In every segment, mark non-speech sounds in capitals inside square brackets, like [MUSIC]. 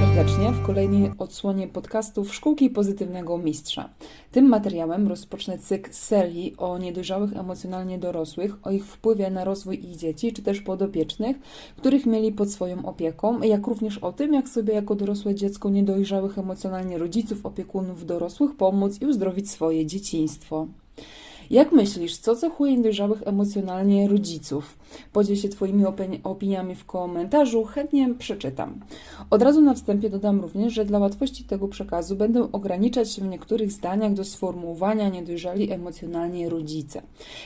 serdecznie w kolejnej odsłonie podcastów Szkółki Pozytywnego Mistrza. Tym materiałem rozpocznę cykl serii o niedojrzałych emocjonalnie dorosłych, o ich wpływie na rozwój ich dzieci, czy też podopiecznych, których mieli pod swoją opieką, jak również o tym, jak sobie jako dorosłe dziecko niedojrzałych emocjonalnie rodziców, opiekunów dorosłych pomóc i uzdrowić swoje dzieciństwo. Jak myślisz, co cechuje niedojrzałych emocjonalnie rodziców? Podziel się Twoimi opini- opiniami w komentarzu, chętnie przeczytam. Od razu na wstępie dodam również, że dla łatwości tego przekazu będę ograniczać się w niektórych zdaniach do sformułowania niedojrzali emocjonalnie rodzice.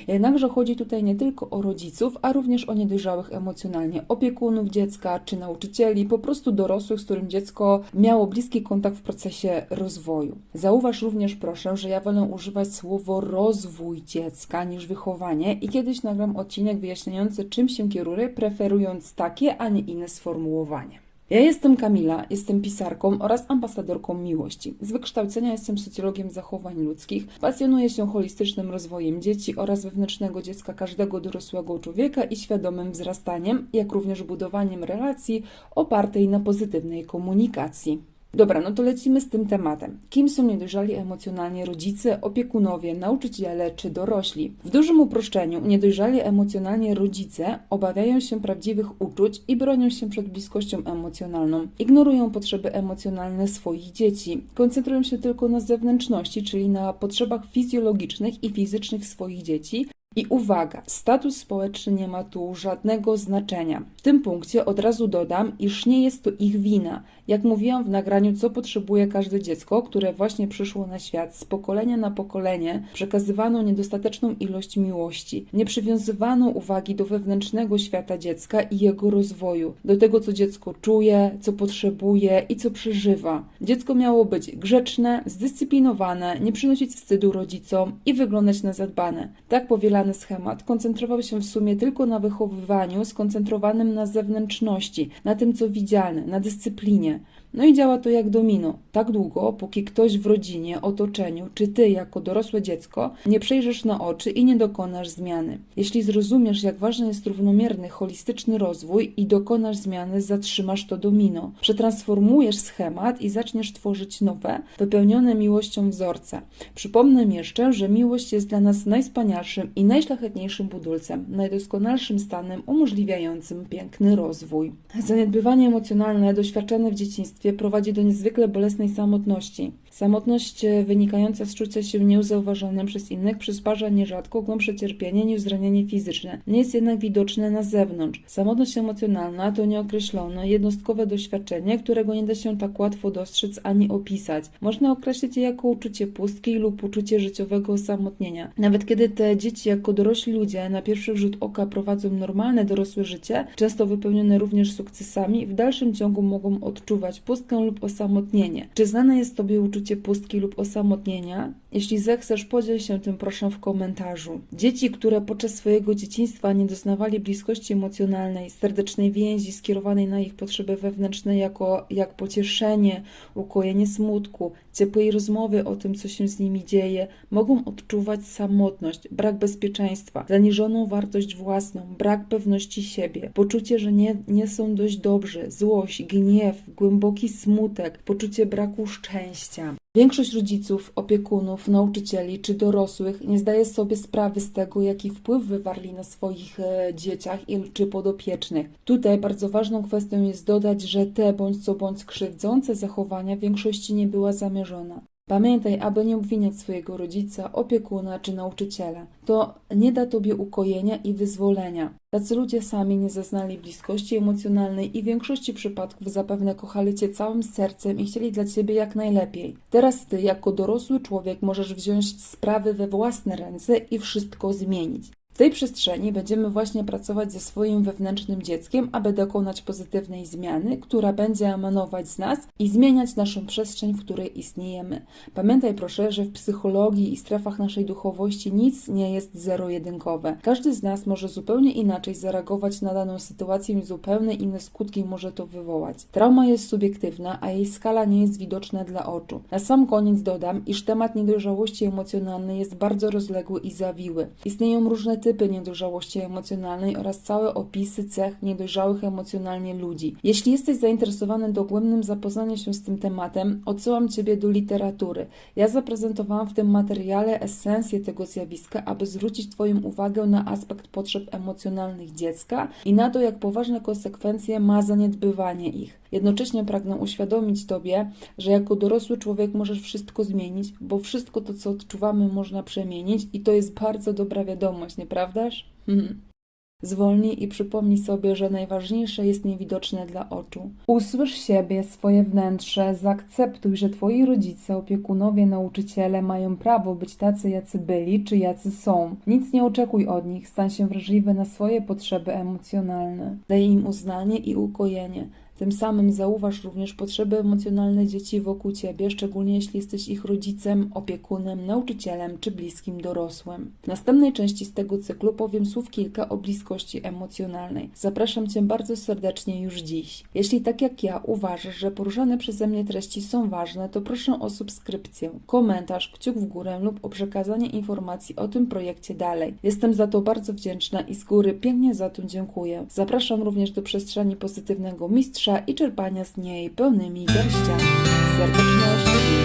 Jednakże chodzi tutaj nie tylko o rodziców, a również o niedojrzałych emocjonalnie opiekunów dziecka czy nauczycieli, po prostu dorosłych, z którym dziecko miało bliski kontakt w procesie rozwoju. Zauważ również proszę, że ja wolę używać słowo rozwój dziecka niż wychowanie i kiedyś nagram odcinek wyjaśniający czym się kieruję, preferując takie, a nie inne sformułowanie. Ja jestem Kamila, jestem pisarką oraz ambasadorką miłości. Z wykształcenia jestem socjologiem zachowań ludzkich, pasjonuję się holistycznym rozwojem dzieci oraz wewnętrznego dziecka każdego dorosłego człowieka i świadomym wzrastaniem, jak również budowaniem relacji opartej na pozytywnej komunikacji. Dobra, no to lecimy z tym tematem. Kim są niedojrzali emocjonalnie rodzice, opiekunowie, nauczyciele czy dorośli? W dużym uproszczeniu, niedojrzali emocjonalnie rodzice obawiają się prawdziwych uczuć i bronią się przed bliskością emocjonalną. Ignorują potrzeby emocjonalne swoich dzieci. Koncentrują się tylko na zewnętrzności, czyli na potrzebach fizjologicznych i fizycznych swoich dzieci, i uwaga, status społeczny nie ma tu żadnego znaczenia. W tym punkcie od razu dodam, iż nie jest to ich wina. Jak mówiłam w nagraniu, co potrzebuje każde dziecko, które właśnie przyszło na świat, z pokolenia na pokolenie przekazywano niedostateczną ilość miłości. Nie przywiązywano uwagi do wewnętrznego świata dziecka i jego rozwoju, do tego, co dziecko czuje, co potrzebuje i co przeżywa. Dziecko miało być grzeczne, zdyscyplinowane, nie przynosić wstydu rodzicom i wyglądać na zadbane. Tak powielany schemat koncentrował się w sumie tylko na wychowywaniu skoncentrowanym na zewnętrzności, na tym, co widzialne, na dyscyplinie. No i działa to jak domino. Tak długo, póki ktoś w rodzinie, otoczeniu, czy ty jako dorosłe dziecko nie przejrzysz na oczy i nie dokonasz zmiany. Jeśli zrozumiesz, jak ważny jest równomierny, holistyczny rozwój i dokonasz zmiany, zatrzymasz to domino. Przetransformujesz schemat i zaczniesz tworzyć nowe, wypełnione miłością wzorce. Przypomnę jeszcze, że miłość jest dla nas najwspanialszym i najszlachetniejszym budulcem, najdoskonalszym stanem umożliwiającym piękny rozwój. Zaniedbywanie emocjonalne doświadczane w dzieciństwie prowadzi do niezwykle bolesnej samotności. Samotność e, wynikająca z czucia się nieuzauważonym przez innych przysparza nierzadko głębsze cierpienie niż zranienie fizyczne. Nie jest jednak widoczne na zewnątrz. Samotność emocjonalna to nieokreślone, jednostkowe doświadczenie, którego nie da się tak łatwo dostrzec ani opisać. Można określić je jako uczucie pustki lub uczucie życiowego osamotnienia. Nawet kiedy te dzieci jako dorośli ludzie na pierwszy rzut oka prowadzą normalne dorosłe życie, często wypełnione również sukcesami, w dalszym ciągu mogą odczuwać pustkę lub osamotnienie. Czy znane jest Tobie uczucie pustki lub osamotnienia? Jeśli zechcesz, podziel się tym proszę w komentarzu. Dzieci, które podczas swojego dzieciństwa nie doznawali bliskości emocjonalnej, serdecznej więzi skierowanej na ich potrzeby wewnętrzne jako jak pocieszenie, ukojenie smutku, ciepłej rozmowy o tym, co się z nimi dzieje, mogą odczuwać samotność, brak bezpieczeństwa, zaniżoną wartość własną, brak pewności siebie, poczucie, że nie, nie są dość dobrzy, złość, gniew, głęboki smutek, poczucie braku szczęścia. Większość rodziców, opiekunów, nauczycieli czy dorosłych nie zdaje sobie sprawy z tego, jaki wpływ wywarli na swoich e, dzieciach czy podopiecznych. Tutaj bardzo ważną kwestią jest dodać, że te bądź co bądź krzywdzące zachowania w większości nie była zamierzona. Pamiętaj, aby nie obwiniać swojego rodzica, opiekuna czy nauczyciela. To nie da tobie ukojenia i wyzwolenia. Tacy ludzie sami nie zaznali bliskości emocjonalnej i w większości przypadków zapewne kochali cię całym sercem i chcieli dla ciebie jak najlepiej. Teraz ty, jako dorosły człowiek, możesz wziąć sprawy we własne ręce i wszystko zmienić. Tej przestrzeni będziemy właśnie pracować ze swoim wewnętrznym dzieckiem, aby dokonać pozytywnej zmiany, która będzie emanować z nas i zmieniać naszą przestrzeń, w której istniejemy. Pamiętaj proszę, że w psychologii i strefach naszej duchowości nic nie jest zero-jedynkowe. Każdy z nas może zupełnie inaczej zareagować na daną sytuację i zupełnie inne skutki może to wywołać. Trauma jest subiektywna, a jej skala nie jest widoczna dla oczu. Na sam koniec dodam, iż temat niedojrzałości emocjonalnej jest bardzo rozległy i zawiły. Istnieją różne typy typy niedojrzałości emocjonalnej oraz całe opisy cech niedojrzałych emocjonalnie ludzi. Jeśli jesteś zainteresowany dogłębnym zapoznaniem się z tym tematem, odsyłam Ciebie do literatury. Ja zaprezentowałam w tym materiale esencję tego zjawiska, aby zwrócić Twoją uwagę na aspekt potrzeb emocjonalnych dziecka i na to, jak poważne konsekwencje ma zaniedbywanie ich. Jednocześnie pragnę uświadomić Tobie, że jako dorosły człowiek możesz wszystko zmienić, bo wszystko to, co odczuwamy, można przemienić i to jest bardzo dobra wiadomość, nieprawdaż? [LAUGHS] Zwolnij i przypomnij sobie, że najważniejsze jest niewidoczne dla oczu. Usłysz siebie, swoje wnętrze, zaakceptuj, że twoi rodzice, opiekunowie, nauczyciele mają prawo być tacy, jacy byli, czy jacy są. Nic nie oczekuj od nich, stań się wrażliwy na swoje potrzeby emocjonalne. Daj im uznanie i ukojenie. Tym samym zauważ również potrzeby emocjonalne dzieci wokół ciebie, szczególnie jeśli jesteś ich rodzicem, opiekunem, nauczycielem czy bliskim dorosłym. W następnej części z tego cyklu powiem słów kilka o bliskości emocjonalnej. Zapraszam Cię bardzo serdecznie już dziś. Jeśli tak jak ja uważasz, że poruszane przeze mnie treści są ważne, to proszę o subskrypcję, komentarz, kciuk w górę lub o przekazanie informacji o tym projekcie dalej. Jestem za to bardzo wdzięczna i z góry pięknie za to dziękuję. Zapraszam również do przestrzeni pozytywnego mistrza i czerpania z niej pełnymi garściami. Serdeczności